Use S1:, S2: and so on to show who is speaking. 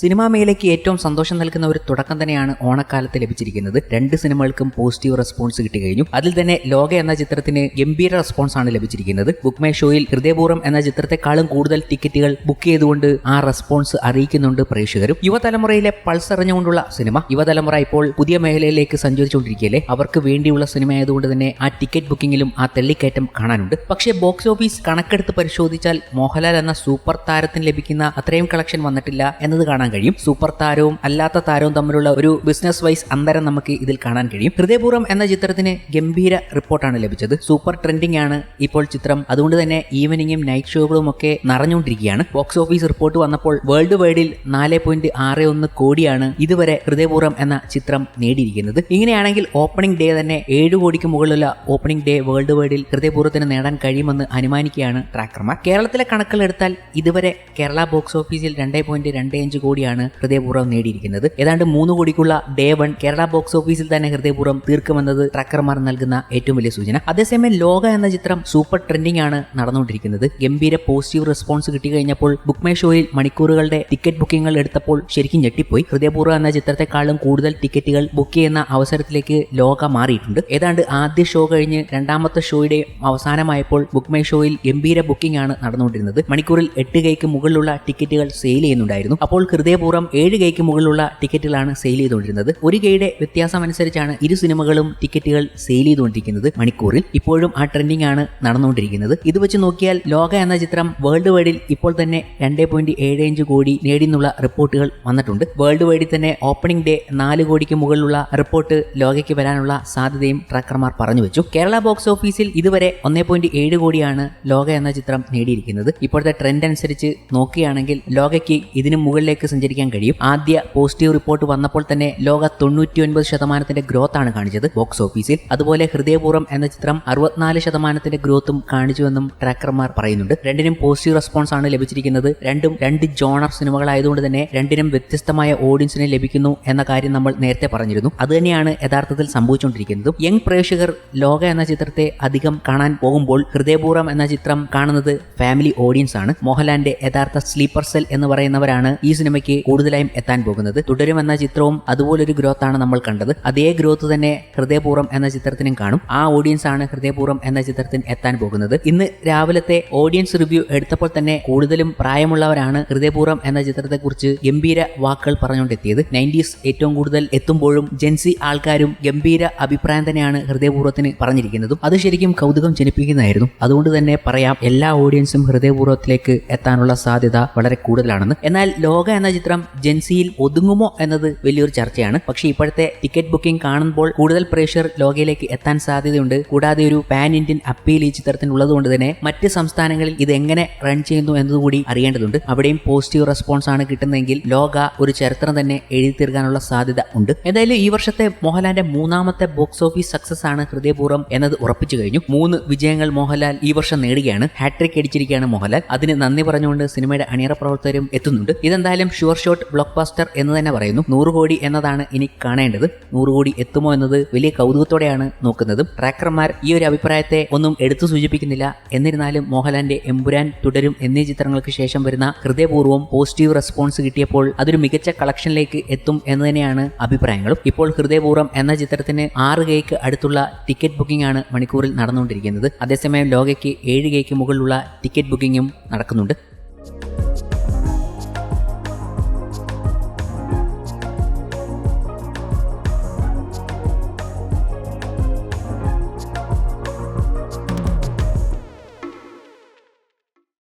S1: Cinema മേഖലയ്ക്ക് ഏറ്റവും സന്തോഷം നൽകുന്ന ഒരു തുടക്കം തന്നെയാണ് ഓണക്കാലത്ത് ലഭിച്ചിരിക്കുന്നത്. രണ്ട് സിനിമകൾക്കും പോസിറ്റീവ് റെസ്പോൺസ് കിട്ടി കഴിഞ്ഞു. അതിൽ തന്നെ ലോക എന്ന ചിത്രത്തിന് ഗംഭീര റെസ്പോൺസ് ആണ് ലഭിച്ചിരിക്കുന്നത്. ബുക്ക് മൈ ഷോയിൽ ഹൃദയപൂർവം എന്ന ചിത്രത്തെക്കാളും കൂടുതൽ ടിക്കറ്റുകൾ ബുക്ക് ചെയ്തുകൊണ്ട് ആ റെസ്പോൺസ് അറിയിക്കുന്നുണ്ട് പ്രേക്ഷകരും. യുവതലമുറയിലെ പൾസ് അറിഞ്ഞുകൊണ്ടുള്ള സിനിമ. യുവതലമുറ ഇപ്പോൾ പുതിയ മേഖലയിലേക്ക് സഞ്ചരിച്ചുകൊണ്ടിരിക്കുകയല്ലേ അവർക്ക് വേണ്ടിയുള്ള സിനിമ ആയതുകൊണ്ട് തന്നെ ആ ടിക്കറ്റ് ബുക്കിംഗിലും ആ തള്ളിക്കയറ്റം കാണാനുണ്ട്. പക്ഷേ ബോക്സ് ഓഫീസ് കണക്കെടുത്ത് പരിശോധിച്ചാൽ മോഹൻലാൽ എന്ന സൂപ്പർ താരത്തിന് ലഭിക്കുന്ന അത്രയും കളക്ഷൻ വന്നിട്ടില്ല എന്നത് കാണാൻ കഴിയും. സൂപ്പർ താരവും അല്ലാത്ത താരവും തമ്മിലുള്ള ഒരു ബിസിനസ് വൈസ് അന്തരം നമുക്ക് ഇതിൽ കാണാൻ കഴിയും. ഹൃദയപൂർവം എന്ന ചിത്രത്തിന് ഗംഭീര റിപ്പോർട്ടാണ് ലഭിച്ചത്. സൂപ്പർ ട്രെൻഡിംഗ് ആണ് ഇപ്പോൾ ചിത്രം. അതുകൊണ്ട് തന്നെ ഈവനിങ്ങും നൈറ്റ് ഷോകളും ഒക്കെ നിറഞ്ഞുകൊണ്ടിരിക്കുകയാണ്. ബോക്സ് ഓഫീസ് റിപ്പോർട്ട് വന്നപ്പോൾ വേൾഡ് വൈഡിൽ നാല് പോയിന്റ് ആറ് ഒന്ന് കോടിയാണ് ഇതുവരെ ഹൃദയപൂർവം എന്ന ചിത്രം നേടിയിരിക്കുന്നത്. ഇങ്ങനെയാണെങ്കിൽ ഓപ്പണിംഗ് ഡേ തന്നെ ഏഴ് കോടിക്ക് മുകളിലുള്ള ഓപ്പണിംഗ് ഡേ വേൾഡ് വൈഡിൽ ഹൃദയപൂർവത്തിന് നേടാൻ കഴിയുമെന്ന് അനുമാനിക്കുകയാണ് ട്രാക്കർമാർ കേരളത്തിലെ കണക്കുകൾ എടുത്താൽ ഇതുവരെ കേരള ബോക്സ് ഓഫീസിൽ രണ്ടേ പോയിന്റ് രണ്ട് അഞ്ച് കോടിയാണ് ഹൃദയപൂർവം നേടിയിരിക്കുന്നത്. ഏതാണ്ട് മൂന്ന് കോടിക്കുള്ള ഡേ വൺ കേരള ബോക്സ് ഓഫീസിൽ തന്നെ ഹൃദയപൂർവം തീർക്കുമെന്നത് ട്രക്കർമാർ നൽകുന്ന ഏറ്റവും വലിയ സൂചന. അതേസമയം ലോക എന്ന ചിത്രം സൂപ്പർ ട്രെൻഡിംഗ് ആണ് നടന്നുകൊണ്ടിരിക്കുന്നത്. ഗംഭീര പോസിറ്റീവ് റെസ്പോൺസ് കിട്ടി കഴിഞ്ഞപ്പോൾ ബുക്ക് മൈ ഷോയിൽ മണിക്കൂറുകളുടെ ടിക്കറ്റ് ബുക്കിംഗുകൾ എടുത്തപ്പോൾ ശരിക്കും ഞെട്ടിപ്പോയി. ഹൃദയപൂർവം എന്ന ചിത്രത്തെക്കാളും കൂടുതൽ ടിക്കറ്റുകൾ ബുക്ക് ചെയ്യുന്ന അവസരത്തിലേക്ക് ലോക മാറിയിട്ടുണ്ട്. ഏതാണ്ട് ആദ്യ ഷോ കഴിഞ്ഞ് രണ്ടാമത്തെ ഷോയുടെ അവസാനമായപ്പോൾ ബുക്ക് മൈ ഷോയിൽ ഗംഭീര ബുക്കിംഗ് ആണ് നടന്നുകൊണ്ടിരുന്നത്. മണിക്കൂറിൽ എട്ട് കൈക്ക് മുകളിലുള്ള ടിക്കറ്റുകൾ സെയിൽ ചെയ്യുന്നുണ്ടായിരുന്നു. അപ്പോൾ ഹൃദയപൂർവം ഏഴ് കൈക്ക് മുകളിലുള്ള ടിക്കറ്റുകളാണ് സെയിൽ ചെയ്തുകൊണ്ടിരുന്നത്. ഒരു കൈയുടെ വ്യത്യാസം അനുസരിച്ചാണ് ഇരു സിനിമകളും ടിക്കറ്റുകൾ സെയിൽ ചെയ്തുകൊണ്ടിരിക്കുന്നത് മണിക്കൂറിൽ. ഇപ്പോഴും ആ ട്രെൻഡിംഗ് ആണ് നടന്നുകൊണ്ടിരിക്കുന്നത്. ഇത് വെച്ച് നോക്കിയാൽ ലോക എന്ന ചിത്രം വേൾഡ് വൈഡിൽ ഇപ്പോൾ തന്നെ രണ്ട് പോയിന്റ് ഏഴ് അഞ്ച് കോടി നേടിയെന്നുള്ള റിപ്പോർട്ടുകൾ വന്നിട്ടുണ്ട്. വേൾഡ് വൈഡിൽ തന്നെ ഓപ്പണിംഗ് ഡേ നാല് കോടിക്ക് മുകളിലുള്ള റിപ്പോർട്ട് ലോകയ്ക്ക് വരാനുള്ള സാധ്യതയും ട്രാക്കർമാർ പറഞ്ഞു വെച്ചു. കേരള ബോക്സ് ഓഫീസിൽ ഇതുവരെ ഒന്നേ പോയിന്റ് ഏഴ് കോടിയാണ് ലോക എന്ന ചിത്രം നേടിയിരിക്കുന്നത്. ഇപ്പോഴത്തെ ട്രെൻഡ് അനുസരിച്ച് നോക്കുകയാണെങ്കിൽ ലോകയ്ക്ക് ഇതിനു മുകളിലേക്ക് സഞ്ചരിക്കാൻ കഴിയും. ആദ്യ പോസിറ്റീവ് റിപ്പോർട്ട് വന്നപ്പോൾ തന്നെ ലോക തൊണ്ണൂറ്റി ഒൻപത് ശതമാനത്തിന്റെ ഗ്രോത്ത് ആണ് കാണിച്ചത് ബോക്സ് ഓഫീസിൽ അതുപോലെ ഹൃദയപൂർവം എന്ന ചിത്രം അറുപത്തിനാല് ശതമാനത്തിന്റെ ഗ്രോത്തും കാണിച്ചുവെന്നും ട്രാക്കർമാർ പറയുന്നുണ്ട്. രണ്ടിനും പോസിറ്റീവ് റെസ്പോൺസ് ആണ് ലഭിച്ചിരിക്കുന്നത്. രണ്ടും രണ്ട് ജോണർ സിനിമകളായതുകൊണ്ട് തന്നെ രണ്ടിനും വ്യത്യസ്തമായ ഓഡിയൻസിനെ ലഭിക്കുന്നു എന്ന കാര്യം നമ്മൾ നേരത്തെ പറഞ്ഞിരുന്നു. അത് തന്നെയാണ് യഥാർത്ഥത്തിൽ സംഭവിച്ചുകൊണ്ടിരിക്കുന്നത്. യങ് പ്രേക്ഷകർ ലോക എന്ന ചിത്രത്തെ അധികം കാണാൻ പോകുമ്പോൾ ഹൃദയപൂർവം എന്ന ചിത്രം കാണുന്നത് ഫാമിലി ഓഡിയൻസ് ആണ്. മോഹൻലാലിന്റെ യഥാർത്ഥ സ്ലീപ്പർ സെൽ എന്ന് പറയുന്നവരാണ് ഈ സിനിമയ്ക്ക് കൂടുതലായും എത്താൻ പോകുന്നത്. തുടരും എന്ന ചിത്രവും അതുപോലൊരു ഗ്രോത്ത് ആണ് നമ്മൾ കണ്ടത്. അതേ ഗ്രോത്ത് തന്നെ ഹൃദയപൂർവം എന്ന ചിത്രത്തിനും കാണും. ആ ഓഡിയൻസ് ആണ് ഹൃദയപൂർവം എന്ന ചിത്രത്തിന് എത്താൻ പോകുന്നത്. ഇന്ന് രാവിലത്തെ ഓഡിയൻസ് റിവ്യൂ എടുത്തപ്പോൾ തന്നെ കൂടുതലും പ്രായമുള്ളവരാണ് ഹൃദയപൂർവം എന്ന ചിത്രത്തെക്കുറിച്ച് ഗംഭീര വാക്കുകൾ പറഞ്ഞുകൊണ്ടെത്തിയത്. നയന്റീസ് ഏറ്റവും കൂടുതൽ എത്തുമ്പോഴും ജെൻസി ആൾക്കാരും ഗംഭീര അഭിപ്രായം തന്നെയാണ് ഹൃദയപൂർവത്തിന് പറഞ്ഞിരിക്കുന്നതും. അത് ശരിക്കും കൗതുകം ജനിപ്പിക്കുന്നതായിരുന്നു. അതുകൊണ്ട് തന്നെ പറയാം എല്ലാ ഓഡിയൻസും ഹൃദയപൂർവത്തിലേക്ക് എത്താനുള്ള സാധ്യത വളരെ കൂടുതലാണെന്ന്. എന്നാൽ ലോക എന്ന ചിത്രം ജെൻസിയിൽ ഒതുങ്ങുമോ എന്നത് വലിയൊരു ചർച്ചയാണ്. പക്ഷേ ഇപ്പോഴത്തെ ടിക്കറ്റ് ബുക്കിംഗ് കാണുമ്പോൾ കൂടുതൽ പ്രേക്ഷകർ ലോകയിലേക്ക് എത്താൻ സാധ്യതയുണ്ട്. കൂടാതെ ഒരു പാൻ ഇന്ത്യൻ അപ്പീൽ ഈ ചിത്രത്തിനുള്ളതുകൊണ്ട് തന്നെ മറ്റ് സംസ്ഥാനങ്ങളിൽ ഇത് എങ്ങനെ റൺ ചെയ്യുന്നു എന്നതുകൂടി അറിയേണ്ടതുണ്ട്. അവിടെയും പോസിറ്റീവ് റെസ്പോൺസ് ആണ് കിട്ടുന്നതെങ്കിൽ ലോക ഒരു ചരിത്രം തന്നെ എഴുതി തീർക്കാനുള്ള സാധ്യത ഉണ്ട്. എന്തായാലും ഈ വർഷത്തെ മോഹൻലാലിന്റെ മൂന്നാമത്തെ ബോക്സ് ഓഫീസ് സക്സസ് ആണ് ഹൃദയപൂർവം എന്നത് ഉറപ്പിച്ചു കഴിഞ്ഞു. മൂന്ന് വിജയങ്ങൾ മോഹൻലാൽ ഈ വർഷം നേടുകയാണ്. ഹാട്രിക് അടിച്ചിരിക്കുകയാണ് മോഹൻലാൽ. അതിന് നന്ദി പറഞ്ഞുകൊണ്ട് സിനിമയുടെ അണിയറ പ്രവർത്തകരും എത്തുന്നുണ്ട്. ഇതെന്തായാലും ഷുവർ ഷോട്ട് ബ്ലോക്ക് ബാസ്റ്റർ എന്ന് തന്നെ പറയുന്നു. നൂറ് കോടി എന്നതാണ് ഇനി കാണേണ്ടത്. നൂറ് കോടി എത്തുമോ എന്നത് വലിയ കൗതുകത്തോടെയാണ് നോക്കുന്നത്. ട്രാക്കർമാർ ഈ ഒരു അഭിപ്രായത്തെ ഒന്നും എടുത്തു സൂചിപ്പിക്കുന്നില്ല. എന്നിരുന്നാലും മോഹൻലാലിന്റെ എമ്പുരാൻ തുടരും എന്നീ ചിത്രങ്ങൾക്ക് ശേഷം വരുന്ന ഹൃദയപൂർവം പോസിറ്റീവ് റെസ്പോൺസ് കിട്ടിയപ്പോൾ അതൊരു മികച്ച കളക്ഷനിലേക്ക് എത്തും എന്ന് തന്നെയാണ് അഭിപ്രായങ്ങളും. ഇപ്പോൾ ഹൃദയപൂർവം എന്ന ചിത്രത്തിന് ആറ് കൈക്ക് അടുത്തുള്ള ടിക്കറ്റ് ബുക്കിംഗ് ആണ് മണിക്കൂറിൽ നടന്നുകൊണ്ടിരിക്കുന്നത്. അതേസമയം ലോകയ്ക്ക് ഏഴ് കൈക്ക് മുകളിലുള്ള ടിക്കറ്റ് ബുക്കിംഗും നടക്കുന്നുണ്ട്.